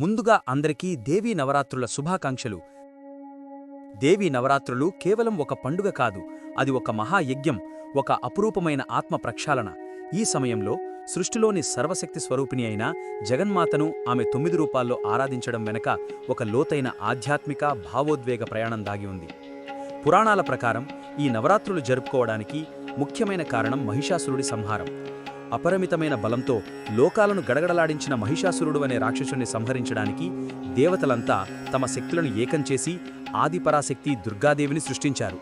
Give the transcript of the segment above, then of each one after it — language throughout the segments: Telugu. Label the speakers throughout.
Speaker 1: ముందుగా అందరికీ దేవీ నవరాత్రుల శుభాకాంక్షలు. దేవీ నవరాత్రులు కేవలం ఒక పండుగ కాదు అది ఒక మహాయజ్ఞం ఒక అపురూపమైన ఆత్మ ప్రక్షాళన. ఈ సమయంలో సృష్టిలోని సర్వశక్తి స్వరూపిణి అయిన జగన్మాతను ఆమె తొమ్మిది రూపాల్లో ఆరాధించడం వెనక ఒక లోతైన ఆధ్యాత్మిక భావోద్వేగ ప్రయాణం దాగి ఉంది. పురాణాల ప్రకారం ఈ నవరాత్రులు జరుపుకోవడానికి ముఖ్యమైన కారణం మహిషాసురుడి సంహారం. అపరిమితమైన బలంతో లోకాలను గడగడలాడించిన మహిషాసురుడు అనే రాక్షసుని సంహరించడానికి దేవతలంతా తమ శక్తులను ఏకం చేసి ఆదిపరాశక్తి దుర్గాదేవిని సృష్టించారు.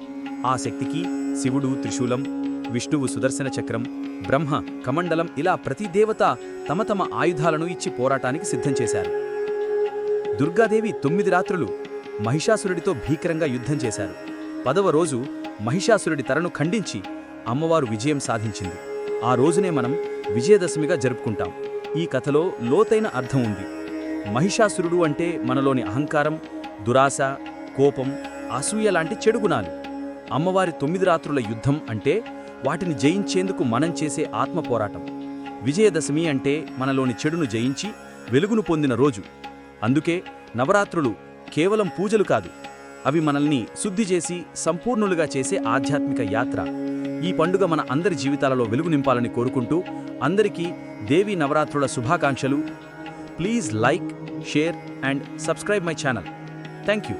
Speaker 1: ఆ శక్తికి శివుడు త్రిశూలం విష్ణువు సుదర్శన చక్రం బ్రహ్మ కమండలం ఇలా ప్రతి దేవత తమ తమ ఆయుధాలను ఇచ్చి పోరాటానికి సిద్ధం చేశారు. దుర్గాదేవి తొమ్మిది రాత్రులు మహిషాసురుడితో భీకరంగా యుద్ధం చేశారు. పదవ రోజు మహిషాసురుడి తలను ఖండించి అమ్మవారు విజయం సాధించింది. ఆ రోజునే మనం విజయదశమిగా జరుపుకుంటాం. ఈ కథలో లోతైన అర్థం ఉంది. మహిషాసురుడు అంటే మనలోని అహంకారం దురాశ కోపం అసూయ లాంటి చెడు గుణాలు. అమ్మవారి తొమ్మిది రాత్రుల యుద్ధం అంటే వాటిని జయించేందుకు మనం చేసే ఆత్మ పోరాటం. విజయదశమి అంటే మనలోని చెడును జయించి వెలుగును పొందిన రోజు. అందుకే నవరాత్రులు కేవలం పూజలు కాదు అవి మనల్ని శుద్ధి చేసి సంపూర్ణులుగా చేసే ఆధ్యాత్మిక యాత్ర. ఈ పండుగ మన అందరి జీవితాలలో వెలుగు నింపాలని కోరుకుంటూ అందరికీ దేవీ నవరాత్రుల శుభాకాంక్షలు. Please like share and subscribe my channel. Thank you